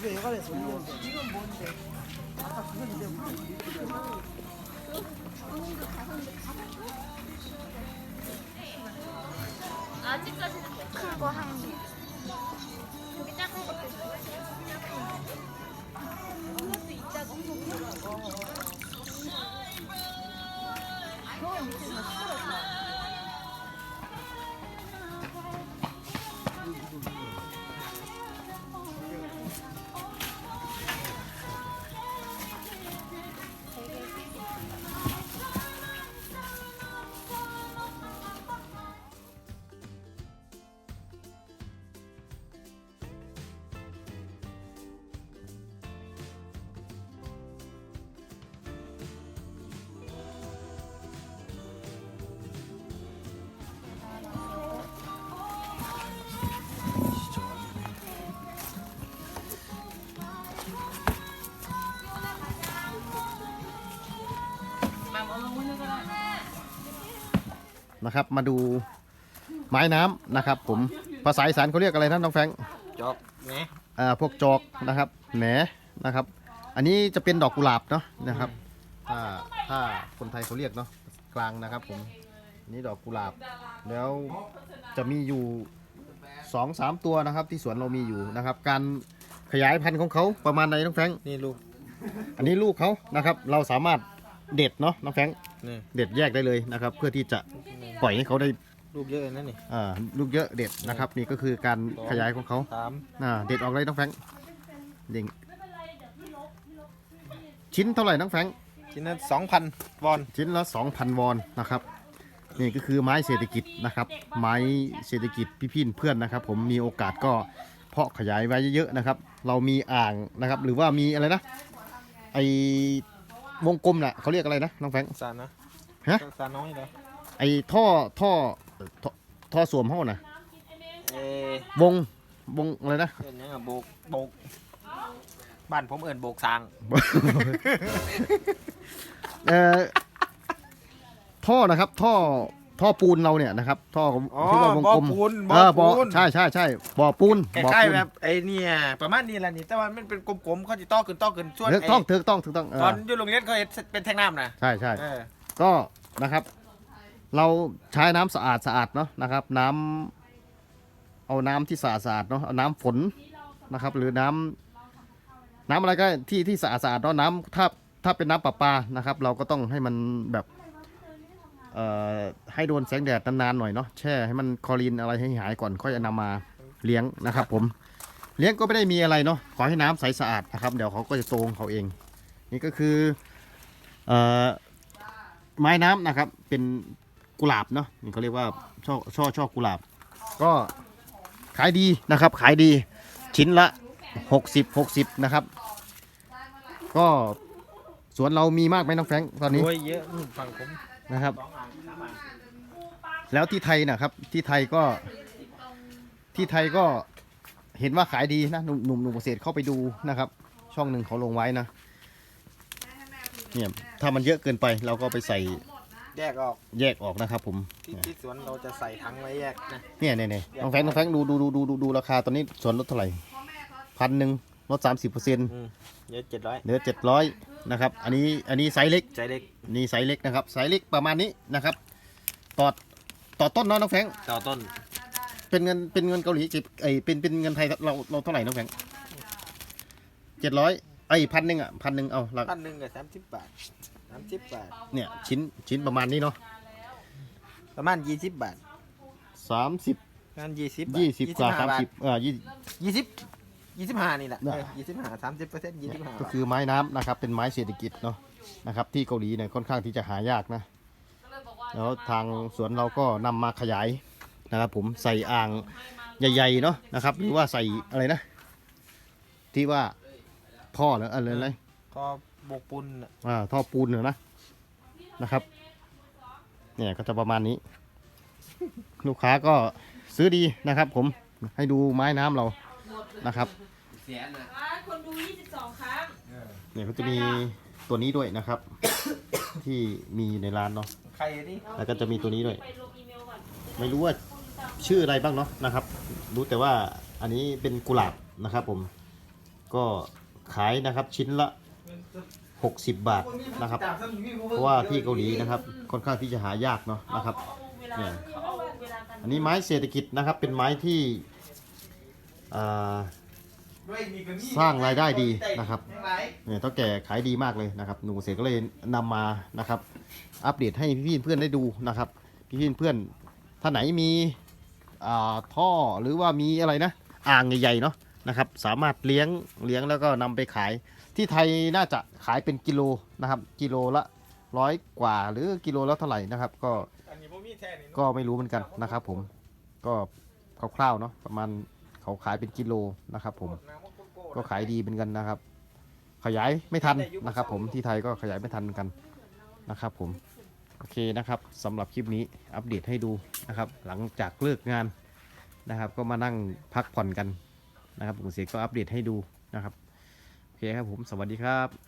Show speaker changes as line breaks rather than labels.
그게 여관에서 온 건데. 이건 뭔데? 아까 그건 내가
아직까지는
큰거 한 개.
여기 작은 것도. 이것도 있다고.
그거 밑에서 썰었어.
นะครับ มาดูไม้น้ำนะครับ ผมภาษาอีสานเขาเรียกอะไรนะน้องแฟรงค์
จอกแหน
อ่าพวกจอกนะครับแหนนะครับ อันนี้จะเป็นดอกกุหลาบเนาะนะครับถ้าถ้าคนไทยเขาเรียกเนาะกลางนะครับ ผมอันนี่ดอกกุหลาบแล้วจะมีอยู่สองสามตัวนะครับ ที่สวนเรามีอยู่นะครับ การขยายพันธุ์ของเขาประมาณไหนน้องแฟรงค์
นี่ลูก
อันนี้ลูกเขานะครับ เราสามารถเด็ดเนาะน้องแฟรงค์
นี่
เด็ดแยกได้เลยนะครับ เพื่อที่จะปล่อยให้เขาได้
ลูกเยอะนั่นนี่
อ่าลูกเยอะเด็ดนะครับ นี่ก็คือการขยายของเขา
สาม
อ่าเด็ดออกเลยน้องแฟรงค์เด้งชิ้นเท่าไหร่น้องแฟรงค์
ชิ้นนั้นสองพันวอน
ชิ้นละ2,000วอนนะครับนี่ก็คือไม้เศรษฐกิจนะครับ ไม้เศรษฐกิจพี่พี่เพื่อนนะครับ ผมมีโอกาสก็เพาะขยายไว้เยอะๆนะครับ เรามีอ่างนะครับ หรือว่ามีอะไรนะไอ วงกลมน่ะเขาเรียกอะไรนะน้องแฟรงค์
สารนะ
ฮะ
สารน้อยเหรอ
ไอท่อท่อท่อท่อสวมห้องน่ะ
เอ้ยว
งวงอะไรนะ
เอิ้นหยังอะโบกโบกบ้านผมเอิ้นโบกสร้าง
เอ่อท่อนะครับ ท่อ ท่อปูนเราเนี่ยนะครับ ท่อ
อ๋อ
ที่ว่าวง
บ่อก
ลม
ปูน
เออบ่
ปูน
ใช่ใช่ใช่บ่อปูน
ค
บ่อ
ล้าย
ปู
ๆ
น
แบบไอ้เนี่ยประมาณนี้แหละนี่แต่ว่ามันเป็นกลมๆเขาจะต่อขึ้นต่อขึ้นช่วง
ถูก
ไอ้
ต้องถูกต้องถูกต้องเอ
ตอน
อ
อยู่โรงเรียนเขาเห็นเป็นแท่งน้ำนะ
ใช่ใช่
เออ
ก็นะครับ เราใช้น้ำสะอาดสะอาดเนาะนะครับ น้ำเอาน้ำที่สะอาดสะอาดเนาะเอาน้ำฝนนะครับ หรือน้ำน้ำอะไรก็ที่ที่สะอาดสะอาดเนาะน้ำถ้าถ้าเป็นน้ำประปานะครับ เราก็ต้องให้มันแบบเอ่อ ให้โดนแสงแดดนานๆหน่อยเนาะแช่ให้มันคลอรีนอะไรให้หายก่อนค่อยเอานำมาเลี้ยงนะครับ ผม เลี้ยงก็ไม่ได้มีอะไรเนาะขอให้น้ำใสสะอาดนะครับ เดี๋ยวเขาก็จะโตของเขาเอง นี่ก็คือไม้น้ำนะครับ เป็นกุหลาบเนาะนี่เขาเรียกว่าช่อช่อช่อกุหลาบ ก็ขายดีนะครับ ขายดีชิ้นละ 60 60 นะครับ ก็สวนเรามีมากไหมน้องแฟงตอนนี้
เยอะฝั่งผม
นะครับ
สองอ่างสามอ่าง
แล้วที่ไทยนะครับ ที่ไทยก็ที่ไทยก็เห็นว่าขายดีนะหนุ่มหนุ่มหนุ่มเกษตรเข้าไปดูนะครับ ช่องหนึ่งเขาลงไว้นะเนี่ยถ้ามันเยอะเกินไปเราก็ไปใส่
แยกออก
แยกออกนะครับ ผม
ที่ที่สวนเราจะใส่ถังไว้แยกนะ
เนี่ยเนี่ยเนี่ยน้องแฟงน้องแฟงดูดูดูดูดูดูราคาตอนนี้ส่วนลดเท่าไหร่พันหนึ่ง ลดสามสิบเปอร์เซ็นต์
อืมเยอะเจ็ดร้อย
เหลือเจ็ดร้อยนะครับ อันนี้อันนี้ไซส์เล็ก
ใจเล็ก
นี่ไซส์เล็กนะครับ ไซส์เล็กประมาณนี้นะครับ ต่อต่อต้นเนาะน้องแฟง
ต่อต้น
เป็นเงินเป็นเงินเกาหลีจิบไอยเป็นเป็นเงินไทยเราเราเท่าไหร่น้องแฟงเจ็ดร้อยไอยพันหนึ่งอะพันหนึ่งเอาละ
พันหนึ่งกับสามสิบบาทสามสิบบาท
เนี่ยชิ้นชิ้นประมาณนี้เนาะ
ประมาณยี่สิบบาท
สามสิบ
ประมาณยี่สิบ
ยี่สิบกว่าสามสิบเออยี่
ยี่สิบ ยี่สิบห้านี่แหละ
น่ะ
ยี่สิบห้าสามสิบเปอร์เซ็นต์ยี่สิบห้า
ก็คือไม้น้ำนะครับเป็นไม้เศรษฐกิจเนาะนะครับที่เกาหลีเนี่ยค่อนข้างที่จะหายากนะ แล้วทางสวนเราก็นำมาขยายนะครับผมใส่อ่างใหญ่ๆเนาะนะครับหรือว่าใส่อะไรนะ ที่ว่าท่อหรืออะไรอะไร
ก็โบกปูนน่ะ
อ่าท่อปูนเหรอนะนะครับ เนี่ยก็จะประมาณนี้ ลูกค้าก็ซื้อดีนะครับ ผมให้ดูไม้น้ำเรา นะครับ
คนดู 22 ครั้ง
เนี่ยก็จะมีตัวนี้ด้วยนะครับ ที่มีในร้านเนาะ
ใครดิ
แล้วก็จะมีตัวนี้ด้วย
ไปลงอีเมลก่อน
ไม่รู้ว่า ชื่ออะไรบ้างเนาะนะครับ รู้แต่ว่าอันนี้เป็นกุหลาบนะครับผมก็ขายนะครับชิ้นละ 60 บาทนะครับ เพราะว่าที่เกาหลีนะครับค่อนข้างที่จะหายากเนาะนะครับ
เวลา
เนี่ย
เอาเวลากัน
อันนี้ไม้เศรษฐกิจนะครับเป็นไม้ที่ อ่าสร้างรายได้ดีนะครับเนี่ยเท่าแก่ขายดีมากเลยนะครับ หนูเสกก็เลยนำมานะครับ อัปเดตให้พี่ๆเพื่อนได้ดูนะครับ พี่ๆเพื่อนท่านไหนมีอ่าท่อหรือว่ามีอะไรนะอ่างใหญ่ๆเนาะนะครับ สามารถเลี้ยงเลี้ยงแล้วก็นำไปขาย ที่ไทยน่าจะขายเป็นกิโลนะครับ กิโลละร้อยกว่าหรือกิโลละเท่าไหร่นะครับ ก็
อันนี้บ่มีแท้นี่
ก็ไม่รู้เหมือนกันนะครับ ผมก็คร่าวๆเนาะประมาณ เขาขายเป็นกิโลนะครับ ผมก็ขายดีเหมือนกันนะครับ ขยายไม่ทันนะครับ ผมที่ไทยก็ขยายไม่ทันเหมือนกันนะครับ ผมโอเคนะครับสำหรับคลิปนี้อัปเดตให้ดูนะครับ หลังจากเลิกงานนะครับ ก็มานั่งพักผ่อนกันนะครับผมเสียก็อัปเดตให้ดูนะครับโอเคครับผมสวัสดีครับ